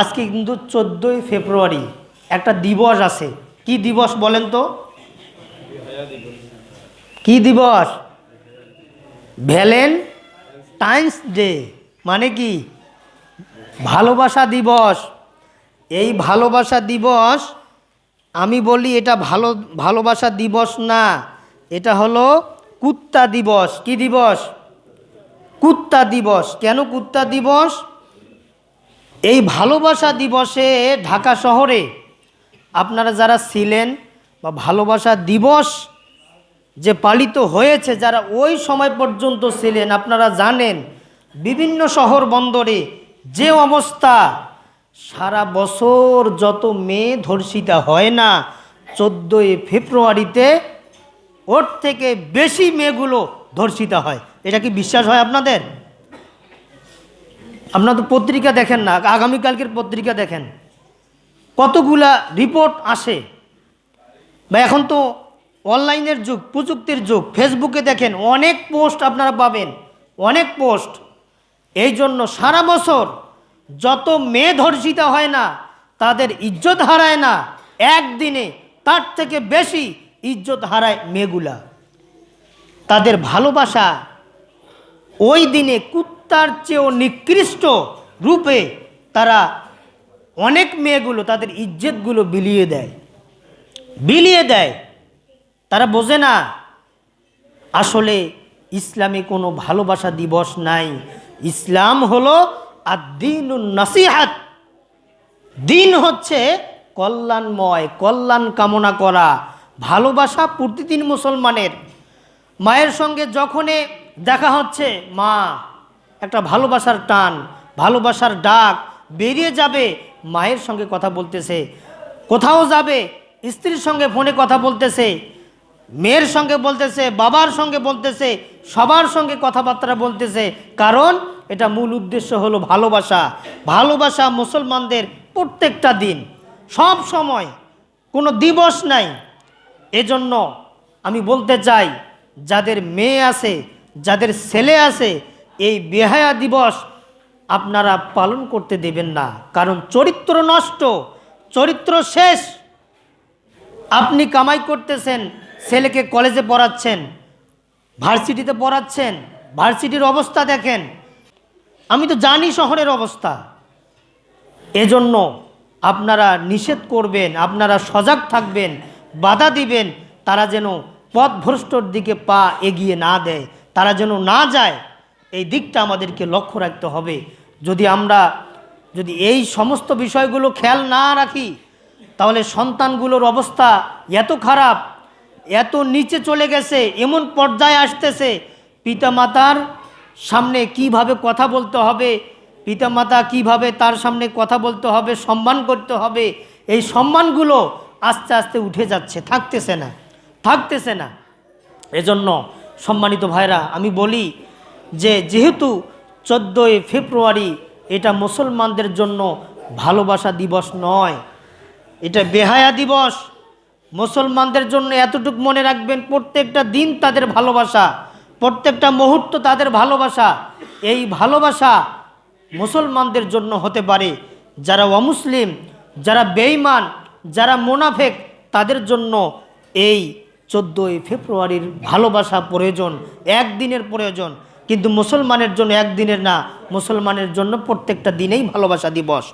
আজকে কিন্তু চোদ্দোই ফেব্রুয়ারি, একটা দিবস আছে। কি দিবস বলেন তো? কি দিবস? ভ্যালেন্টাইন্স ডে মানে কি? ভালোবাসা দিবস। এই ভালোবাসা দিবস, আমি বলি এটা ভালো, ভালোবাসা দিবস না, এটা হলো কুত্তা দিবস। কি দিবস? কুত্তা দিবস। কেন কুত্তা দিবস? এই ভালোবাসা দিবসে ঢাকা শহরে আপনারা যারা ছিলেন বা ভালোবাসা দিবস যে পালিত হয়েছে, যারা ওই সময় পর্যন্ত ছিলেন, আপনারা জানেন, বিভিন্ন শহর বন্দরে যে অবস্থা, সারা বছর যত মেয়ে ধর্ষিতা হয় না, চোদ্দোই ফেব্রুয়ারিতে ওর থেকে বেশি মেয়েগুলো ধর্ষিতা হয়। এটা কি বিশ্বাস হয় আপনাদের? আপনারা তো পত্রিকা দেখেন না, আগামীকালকের পত্রিকা দেখেন। কতগুলা রিপোর্ট আসে? বা এখন তো অনলাইনের যুগ, প্রযুক্তির যুগ ফেসবুকে দেখেন অনেক পোস্ট আপনারা পাবেন, অনেক পোস্ট এই জন্য সারা বছর যত মেয়ে ধর্ষিতা হয় না, তাদের ইজ্জত হারায় না, একদিনে তার থেকে বেশি ইজ্জত হারায় মেয়েগুলা। তাদের ভালোবাসা ওই দিনে কুত্তার চেয়েও নিকৃষ্ট রূপে তারা অনেক মেয়েগুলো, তাদের ইজ্জতগুলো বিলিয়ে দেয়। বিলিয়ে দেয়। তারা বোঝে না, আসলে ইসলামে কোনো ভালোবাসা দিবস নাই। ইসলাম হলো আদিন নাসিহাত। দিন হচ্ছে কল্যাণময়, কল্যাণ কামনা করা, ভালোবাসা প্রতিদিন মুসলমানের। মায়ের সঙ্গে যখনই দেখা হচ্ছে, মা একটা ভালোবাসার টান, ভালোবাসার ডাক বেরিয়ে যাবে মায়ের সঙ্গে কথা বলতেছে, কোথাও যাবে স্ত্রীর সঙ্গে ফোনে কথা বলতেছে, মেয়ের সঙ্গে বলতেছে, বাবার সঙ্গে বলতেছে, সবার সঙ্গে কথাবার্তা বলতেছে। কারণ এটা মূল উদ্দেশ্য হলো ভালোবাসা। ভালোবাসা মুসলমানদের প্রত্যেকটা দিন, সব সময়, কোনো দিবস নাই। এজন্য আমি বলতে চাই, যাদের মেয়ে আছে, যাদের ছেলে আছে এই বেহায়া দিবস আপনারা পালন করতে দেবেন না। কারণ চরিত্র নষ্ট, চরিত্র শেষ। আপনি কামাই করতেছেন, ছেলেকে কলেজে পড়াচ্ছেন, ভার্সিটিতে পড়াচ্ছেন, ভার্সিটির অবস্থা দেখেন। আমি তো জানি শহরের অবস্থা। এজন্য আপনারা নিষেধ করবেন, আপনারা সজাগ থাকবেন, বাধা দিবেন, তারা যেন পথভ্রষ্টর দিকে পা এগিয়ে না দেয়, তারা যেন না যায়। এই দিকটা আমাদেরকে লক্ষ্য রাখতে হবে। যদি আমরা যদি এই সমস্ত বিষয়গুলো খেয়াল না রাখি, তাহলে সন্তানগুলোর অবস্থা এত খারাপ, এত নিচে চলে গেছে, এমন পর্যায়ে আসতেছে। পিতামাতার সামনে কীভাবে কথা বলতে হবে, পিতামাতা কীভাবে তার সামনে কথা বলতে হবে, সম্মান করতে হবে, এই সম্মানগুলো আস্তে আস্তে উঠে যাচ্ছে, থাকতেছে না থাকতেছে না। এজন্য সম্মানিত ভাইরা আমি বলি যে যেহেতু চোদ্দোই ফেব্রুয়ারি এটা মুসলমানদের জন্য ভালোবাসা দিবস নয়, এটা বেহায়া দিবস। মুসলমানদের জন্য এতটুকু মনে রাখবেন, প্রত্যেকটা দিন তাদের ভালোবাসা, প্রত্যেকটা মুহূর্ত তাদের ভালোবাসা। এই ভালোবাসা মুসলমানদের জন্য হতে পারে। যারা অমুসলিম, যারা বেঈমান, যারা মোনাফেক, তাদের জন্য এই চোদ্দোই ফেব্রুয়ারির ভালোবাসা প্রয়োজন, একদিনের প্রয়োজন। কিন্তু মুসলমানের জন্য একদিনের না মুসলমানের জন্য প্রত্যেকটা দিনেই ভালোবাসা দিবস।